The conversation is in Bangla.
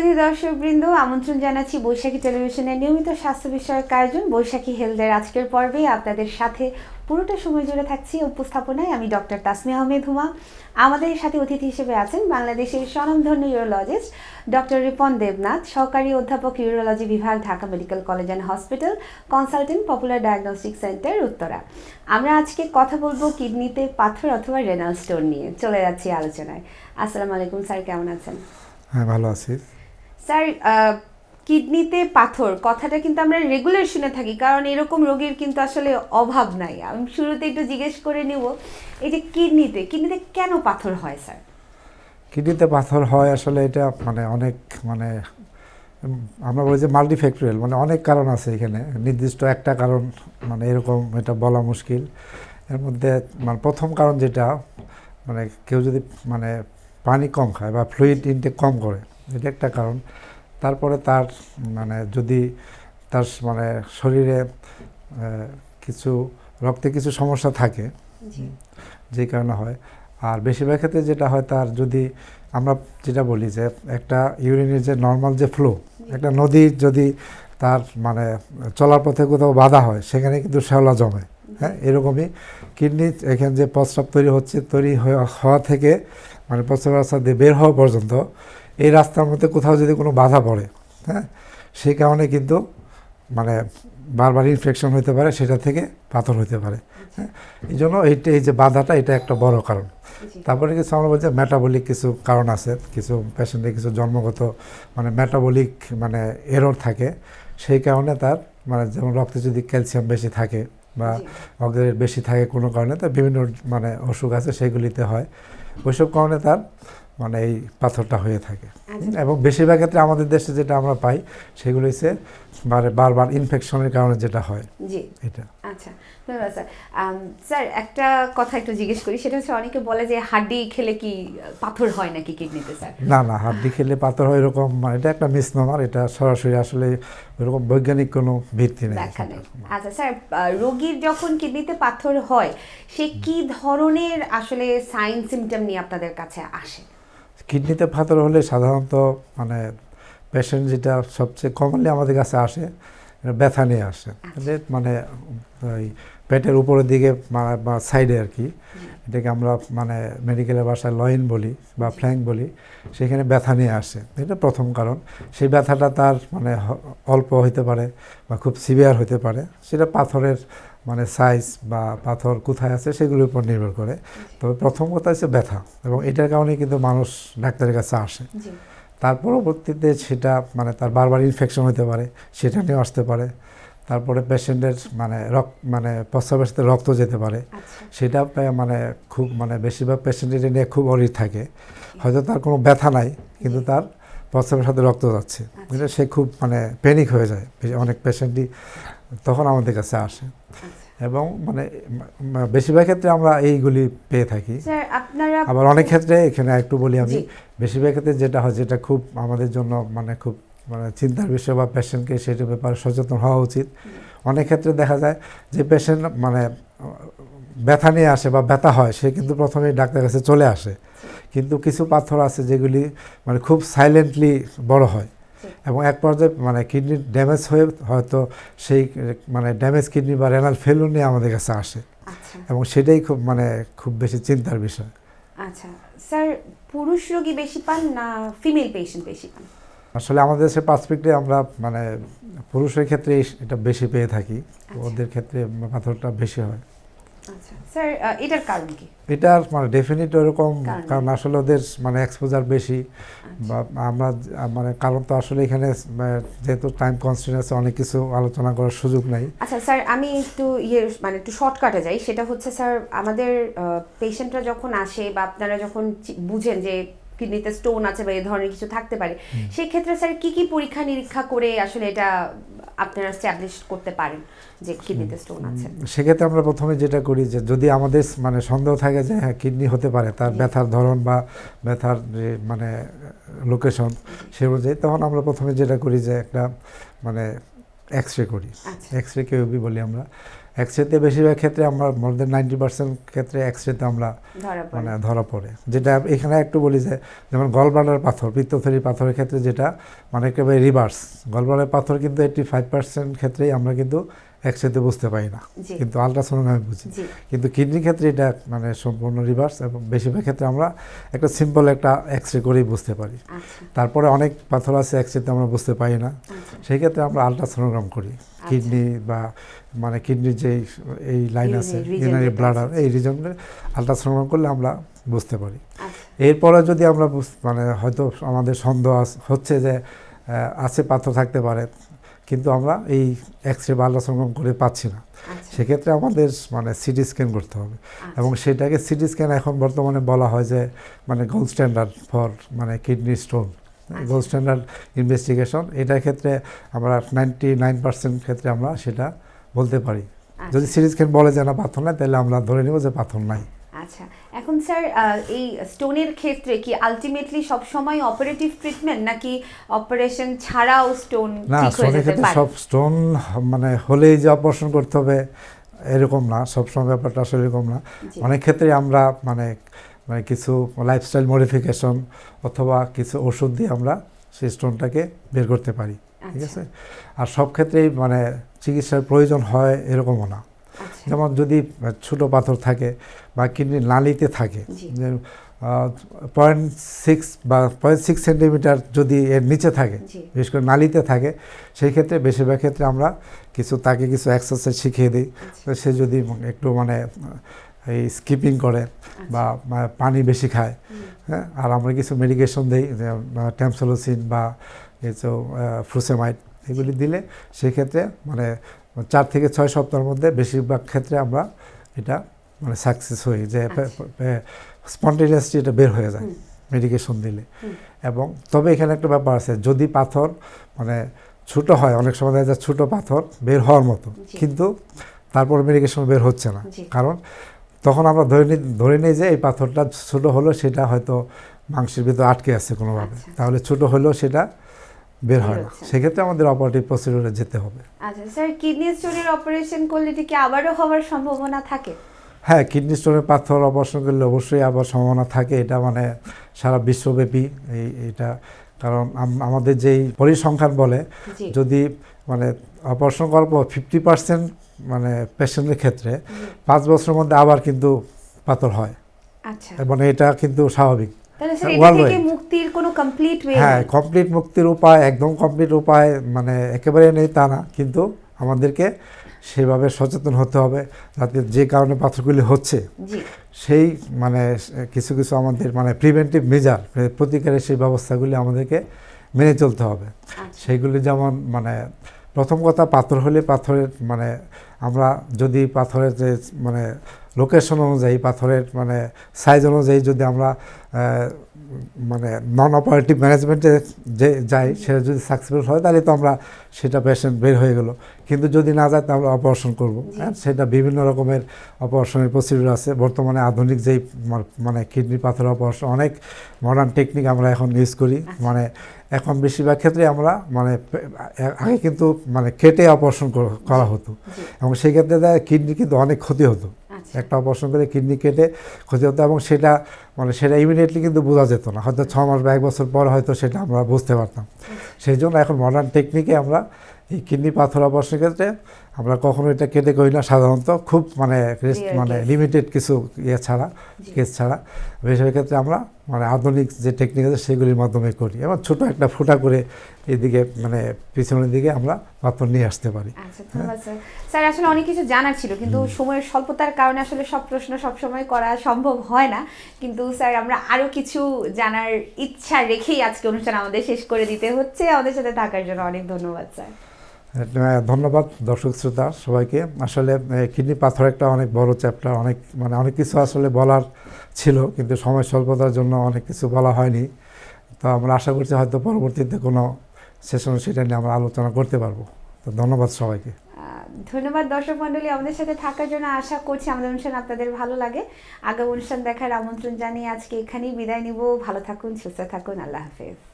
সুধী দর্শকবৃন্দ, আমন্ত্রণ জানাচ্ছি বৈশাখী টেলিভিশনের নিয়মিত স্বাস্থ্য বিষয়ক আয়োজন বৈশাখী হেলথের আজকের পর্বে। আপনাদের সাথে পুরোটা সময় জুড়ে থাকছি উপস্থাপনায় আমি ডক্টর তাসমি আহমেদ হুমা। আমাদের সাথে অতিথি হিসেবে আছেন বাংলাদেশের স্বনামধন্য ইউরোলজিস্ট ডক্টর রিপন দেবনাথ, সহকারী অধ্যাপক ইউরোলজি বিভাগ, Dhaka medical college and hospital, consultant popular diagnostic centre, Uttara. আমরা আজকে কথা বলব কিডনিতে পাথর অথবা রেনাল স্টোন নিয়ে। চলে যাচ্ছি আলোচনায়। আসসালামু আলাইকুম স্যার, কেমন আছেন? হ্যাঁ ভালো আছি। স্যার কিডনিতে পাথর, কথাটা কিন্তু আমরা রেগুলার শুনে থাকি, কারণ এরকম রোগীর কিন্তু আসলে অভাব নাই। আমি শুরুতে একটু জিজ্ঞেস করে নিব, এই যে কিডনিতে কিডনিতে কেন পাথর হয়, স্যার? কিডনিতে পাথর হয় আসলে এটা মানে অনেক মানে আমরা বলি যে মাল্টিফ্যাক্টরিয়াল মানে অনেক কারণ আছে এখানে। নির্দিষ্ট একটা কারণ মানে এরকম এটা বলা মুশকিল। এর মধ্যে মানে প্রথম কারণ যেটা মানে কেউ যদি মানে পানি কম খায় বা ফ্লুইড ইনটেক কম করে এটা একটা কারণ। তারপরে তার মানে যদি তার মানে শরীরে কিছু রক্তে কিছু সমস্যা থাকে যে কারণে হয়। আর বেশিরভাগ ক্ষেত্রে যেটা হয় তার যদি আমরা যেটা বলি যে একটা ইউরিনের যে নর্মাল যে ফ্লো একটা নদীর যদি তার মানে চলার পথে কোথাও বাধা হয় সেখানে কিন্তু শ্যাওলা জমে হ্যাঁ এরকমই। কিডনি এখানে যে প্রস্রাব তৈরি হচ্ছে তৈরি হওয়া- হওয়া থেকে মানে প্রস্রাব রাস্তা দিয়ে বের হওয়া পর্যন্ত এই রাস্তার মধ্যে কোথাও যদি কোনো বাধা পড়ে হ্যাঁ সেই কারণে কিন্তু মানে বারবার ইনফেকশন হতে পারে সেটা থেকে পাথর হতে পারে হ্যাঁ। এই জন্য এইটা এই যে বাধাটা এটা একটা বড় কারণ। তারপরে কিছু আমরা বলছি মেটাবলিক কিছু কারণ আছে কিছু পেশেন্টের কিছু জন্মগত মানে মেটাবলিক মানে এরর থাকে সেই কারণে তার মানে যেমন রক্তে যদি ক্যালসিয়াম বেশি থাকে বা। অক্সিজেন বেশি থাকে কোনো কারণে তার বিভিন্ন মানে অসুখ আছে সেগুলিতে হয়। ওইসব কারণে তার মানে এই পাথরটা হয়ে থাকে। আচ্ছা এবং বেশিরভাগ ক্ষেত্রে আমাদের দেশে যেটা আমরা পাই সেগুলো হচ্ছে মানে বারবার ইনফেকশনের কারণে যেটা হয়। জি। এটা। আচ্ছা ধন্যবাদ স্যার। স্যার একটা কথা একটু জিজ্ঞেস করি সেটা হচ্ছে অনেকে বলে যে হাড্ডি খেলে কি পাথর হয় নাকি কিডনিতে স্যার? না না হাড্ডি খেলে পাথর হয় এরকম মানে এটা একটা মিসনোমার এটা সরাসরি আসলে এরকম বৈজ্ঞানিক কোনো ভিত্তি নেই আচ্ছা স্যার রোগীর যখন কিডনিতে পাথর হয় সে কি ধরনের আসলে সাইন সিমটম নিয়ে আপনাদের কাছে আসে? কিডনিতে পাথর হলে সাধারণত মানে পেশেন্ট যেটা সবচেয়ে কমনলি আমাদের কাছে আসে ব্যথা নিয়ে আসে। মানে ওই পেটের উপরের দিকে বা- সাইডে আর কি এটাকে আমরা মানে মেডিকেলের ভাষায় লয়েন বলি বা ফ্ল্যাঙ্ক বলি সেখানে ব্যথা নিয়ে আসে। এটা প্রথম কারণ। সেই ব্যথাটা তার মানে অল্প হতে পারে বা খুব সিভিয়ার হতে পারে। সেটা পাথরের মানে সাইজ বা পাথর কোথায় আছে সেগুলোর উপর নির্ভর করে। তবে প্রথম কথা হচ্ছে ব্যথা এবং এটার কারণে কিন্তু মানুষ ডাক্তারের কাছে আসে। তার পরবর্তীতে সেটা মানে তার বারবার ইনফেকশন হতে পারে সেটা নিয়ে আসতে পারে। তারপরে পেশেন্টের মানে রক্ত মানে প্রস্রাবের সাথে রক্ত যেতে পারে। আচ্ছা। সেটা মানে খুব মানে বেশিরভাগ পেশেন্ট এটা নিয়ে খুব অরির থাকে। হয়তো তার কোনো ব্যথা নাই কিন্তু তার প্রস্রাবের সাথে রক্ত যাচ্ছে। সে খুব মানে প্যানিক হয়ে যায়। অনেক পেশেন্টই তখন আমাদের কাছে আসে। আচ্ছা। এবং মানে বেশিরভাগ ক্ষেত্রে আমরা এইগুলি পেয়ে থাকি। আবার অনেক ক্ষেত্রে এখানে একটু বলি আমি বেশিরভাগ ক্ষেত্রে যেটা হয় যেটা খুব আমাদের জন্য মানে খুব মানে চিন্তার বিষয় বা পেশেন্টকে সেটার ব্যাপারে সচেতন হওয়া উচিত। অনেক ক্ষেত্রে দেখা যায় যে পেশেন্ট মানে ব্যথা নিয়ে আসে বা ব্যথা হয় সে কিন্তু প্রথমে ডাক্তারের কাছে চলে আসে। কিন্তু কিছু পাথর আছে যেগুলি মানে খুব সাইলেন্টলি বড় হয়। এবং এক পর্যায়ে মানে কিডনি ড্যামেজ হয়ে হয়তো সেই মানে ড্যামেজ কিডনি বা রেনাল ফেলুর নিয়ে আমাদের কাছে আসে। আচ্ছা। এবং সেটাই খুব মানে খুব বেশি চিন্তার বিষয়। আচ্ছা। স্যার পুরুষ রোগী বেশি পান না ফিমেল পেশেন্ট বেশি পান? আসলে আমাদের দেশের পার্সপেক্টে আমরা মানে পুরুষের ক্ষেত্রে এটা বেশি পেয়ে থাকি। ওদের ক্ষেত্রে পাথরটা বেশি হয়। আচ্ছা স্যার এটার কারণ কি? মানে ডেফিনিট ওরকম কারণ- আসলে ওদের মানে এক্সপোজার বেশি বা আমরা মানে কারণ তো আসলে এখানে যেহেতু টাইম কনস্ট্যান্ট আছে অনেক কিছু আলোচনা করার সুযোগ নাই। আচ্ছা স্যার আমি একটু ইয়ে মানে একটু শর্টকাটে যাই। সেটা হচ্ছে স্যার আমাদের পেশেন্টরা যখন আসে বা আপনারা যখন বুঝেন যে কিডনিতে স্টোন আছে বা এই ধরনের কিছু থাকতে পারে। সেই ক্ষেত্রে স্যার কি কি পরীক্ষা নিরীক্ষা করে আসলে এটা আপনারা স্ট্যাবলিশ করতে পারেন যে কিডনিতে স্টোন আছে? সেক্ষেত্রে আমরা প্রথমে যেটা করি যে যদি আমাদের মানে সন্দেহ থাকে যে হ্যাঁ কিডনি হতে পারে তার ব্যথার ধরন বা ব্যথার যে মানে লোকেশন সে অনুযায়ী তখন আমরা প্রথমে যেটা করি যে একটা মানে এক্স রে করি এক্স রে কেউবি বলি আমরা। এক্স রেতে বেশিরভাগ ক্ষেত্রে আমরা মোর দেন নাইনটি পার্সেন্ট ক্ষেত্রে এক্সরেতে আমরা মানে ধরা পড়ে। যেটা এখানে একটু বলি যে যেমন গলব্লাডার পাথর পিত্তথলি পাথরের ক্ষেত্রে যেটা মানে একেবারে রিভার্স গলব্লাডার পাথর কিন্তু এইটি ফাইভ পার্সেন্ট ক্ষেত্রেই আমরা কিন্তু একসাথে বুঝতে পারি না। কিন্তু আলট্রাসাউন্ড বুঝি। কিন্তু কিডনির ক্ষেত্রে এটা মানে সম্পূর্ণ রিভার্স এবং বেশিরভাগ ক্ষেত্রে আমরা একটা সিম্পল একটা এক্স রে করেই বুঝতে পারি। আচ্ছা। তারপরে অনেক পাথর আছে এক্স রেতে আমরা বুঝতে পারি না। আচ্ছা। সেই ক্ষেত্রে আমরা আলট্রাসোনোগ্রাম করি। কিডনি বা মানে কিডনির যে এই লাইন আছে ইউনারি আছে। এই রিজনে আলট্রাসোনোগ্রাম করলে আমরা বুঝতে পারি। আচ্ছা। এরপরে যদি আমরা বুঝ- মানে হয়তো আমাদের সন্দেহ হচ্ছে যে আছে পাথর থাকতে পারে। কিন্তু আমরা এই এক্স রে বা আলট্রাসোনোগ্রাম করে পাচ্ছি না। আচ্ছা। সেক্ষেত্রে আমাদের মানে সিটি স্ক্যান করতে হবে। এবং সেটাকে সিটি স্ক্যান এখন বর্তমানে বলা হয় যে মানে গোল্ড স্ট্যান্ডার্ড ফর মানে kidney stone gold standard investigation এটার ক্ষেত্রে আমরা নাইনটি নাইন পার্সেন্ট ক্ষেত্রে আমরা সেটা বলতে পারি। আচ্ছা। যদি সিটি স্ক্যান বলে যে না পাথর নাই তাহলে আমরা ধরে নেব যে পাথর নাই। আচ্ছা এখন স্যার এই স্টোনের ক্ষেত্রে কি আলটিমেটলি সব সময় অপারেটিভ ট্রিটমেন্ট নাকি অপারেশন ছাড়াও স্টোন না স্টোনের ক্ষেত্রে সব স্টোন মানে হলেই যে অপারেশন করতে হবে এরকম না। সবসময় ব্যাপারটা আসলে এরকম না। অনেক ক্ষেত্রে আমরা মানে মানে কিছু লাইফস্টাইল মডিফিকেশন অথবা কিছু ওষুধ দিয়ে আমরা সেই স্টোনটাকে বের করতে পারি ঠিক আচ্ছা, আছে? আর সব ক্ষেত্রেই মানে চিকিৎসার প্রয়োজন হয় এরকমও না। যেমন যদি ছোট পাথর থাকে বা কিডনির নালিতে থাকে পয়েন্ট সিক্স বা পয়েন্ট সিক্স সেন্টিমিটার যদি এর নিচে থাকে বিশেষ করে নালিতে থাকে সেই ক্ষেত্রে বেশিরভাগ ক্ষেত্রে আমরা কিছু তাকে কিছু এক্সারসাইজ শিখিয়ে দিই। আচ্ছা তো সে যদি একটু মানে এই স্কিপিং করে বা বা পানি বেশি খায় হ্যাঁ আর আমরা কিছু মেডিকেশন দিই ট্যামসোলোসিন বা কিছু ফ্রুসেমাইড এগুলি দিলে সেক্ষেত্রে মানে চার থেকে ছয় সপ্তাহের মধ্যে বেশিরভাগ ক্ষেত্রে আমরা এটা মানে সাকসেস হই যে স্পন্টেনিয়াসলি এটা বের হয়ে যায় মেডিকেশন দিলে। এবং তবে এখানে একটা ব্যাপার আছে যদি পাথর মানে ছোট হয় অনেক সময় দেখা যায় ছোটো পাথর বের হওয়ার মতো কিন্তু তারপর মেডিকেশন বের হচ্ছে না। কারণ তখন আমরা ধরে নিই ধরে নিই যে এই পাথরটা ছোটো হলো সেটা হয়তো মাংসের ভিতরে আটকে আছে কোনোভাবে। আচ্ছা। তাহলে ছোটো হলেও সেটা বের হয় না। সেক্ষেত্রে আমাদের অপারেটিভ প্রসিডিউরে যেতে হবে। আচ্ছা স্যার কিডনি স্টোনের অপারেশন করলে কি আবারও হওয়ার সম্ভাবনা থাকে? হ্যাঁ কিডনি স্টোনের পাথর অপারেশন করলে অবশ্যই আবার সম্ভাবনা থাকে। এটা মানে সারা বিশ্বব্যাপী এই এটা কারণ আমাদের যেই পরিসংখ্যান বলে যদি মানে অপারেশন করার পর ফিফটি পার্সেন্ট মানে পেশেন্টের ক্ষেত্রে পাঁচ বছরের মধ্যে আবার কিন্তু পাথর হয়। আচ্ছা। মানে এটা কিন্তু স্বাভাবিক। কোনো কমপ্লিট ওয়ে হ্যাঁ কমপ্লিট মুক্তির উপায় একদম কমপ্লিট উপায় মানে একেবারে নেই তা না। কিন্তু আমাদেরকে সেভাবে সচেতন হতে হবে যাতে যে কারণে পাথরগুলি হচ্ছে সেই মানে কিছু কিছু আমাদের মানে প্রিভেন্টিভ মেজার প্রতিকারের সেই ব্যবস্থাগুলি আমাদেরকে মেনে চলতে হবে। আচ্ছা। সেইগুলি যেমন মানে প্রথম কথা পাথর হলে পাথরের মানে আমরা যদি পাথরের যে মানে লোকেশন অনুযায়ী পাথরের মানে সাইজ অনুযায়ী যদি আমরা মানে নন অপারেটিভ ম্যানেজমেন্টে যে যাই সেটা যদি সাকসেসফুল হয় তাহলে তো আমরা সেটা পেশেন্ট বের হয়ে গেল। কিন্তু যদি না যায় তাহলে আমরা অপারেশন করব হ্যাঁ সেটা বিভিন্ন রকমের অপারেশনের প্রসিডিউর আছে। বর্তমানে আধুনিক যেই মানে কিডনি পাথর অপারেশন অনেক মডার্ন টেকনিক আমরা এখন ইউজ করি। আচ্ছা। মানে এখন বেশিরভাগ ক্ষেত্রে আমরা মানে আগে কিন্তু মানে কেটে অপারেশন করা হতো। এবং সেই ক্ষেত্রে কিডনি কিন্তু অনেক ক্ষতি হতো। একটা অপারেশন করে কিডনি কেটে ক্ষতি হতো এবং সেটা মানে সেটা ইমিডিয়েটলি কিন্তু বোঝা যেত না। হয়তো ছ মাস বা এক বছর পর হয়তো সেটা আমরা বুঝতে পারতাম। সেই জন্য এখন মডার্ন টেকনিকে আমরা এই কিডনি পাথর অপারেশনের ক্ষেত্রে আমরা কখনো এটা কেটে করি না সাধারণত। খুব মানে মানে লিমিটেড কিছু ইয়ে ছাড়া। কেস ছাড়া। বেশিরভাগ ক্ষেত্রে আমরা মানে আধুনিক যে টেকনিক আছে সেগুলির মাধ্যমে করি। এবং ছোট একটা ফুটা করে এদিকে মানে পিছনের দিকে আমরা পাথর নিয়ে আসতে পারি। আচ্ছা স্যার স্যার আসলে অনেক কিছু জানার ছিল কিন্তু সময়ের স্বল্পতার কারণে আসলে সব প্রশ্ন সব সময় করা সম্ভব হয় না। কিন্তু স্যার আমরা আরও কিছু জানার ইচ্ছা রেখেই আজকে অনুষ্ঠান আমাদের শেষ করে দিতে হচ্ছে। আমাদের সাথে থাকার জন্য অনেক ধন্যবাদ স্যার ধন্যবাদ, দর্শক শ্রোতা সবাইকে। আসলে কিডনি পাথর একটা অনেক বড় চ্যাপ্টার, অনেক মানে অনেক কিছু আসলে বলার ছিল, কিন্তু সময় স্বল্পতার জন্য অনেক কিছু বলা হয়নি। তো আমরা আশা করছি হয়তো পরবর্তীতে কোনো সেশন সেটা নিয়ে আমরা আলোচনা করতে পারব। তো ধন্যবাদ সবাইকে। ধন্যবাদ দর্শক মণ্ডলী, আমাদের সাথে থাকার জন্য আশা করছি আমাদের অনুষ্ঠান আপনাদের ভালো লাগে। আগামী অনুষ্ঠান দেখার আমন্ত্রণ জানিয়ে আজকে এখানেই বিদায় নিব। ভালো থাকুন, সুস্থ থাকুন, আল্লাহ হাফেজ।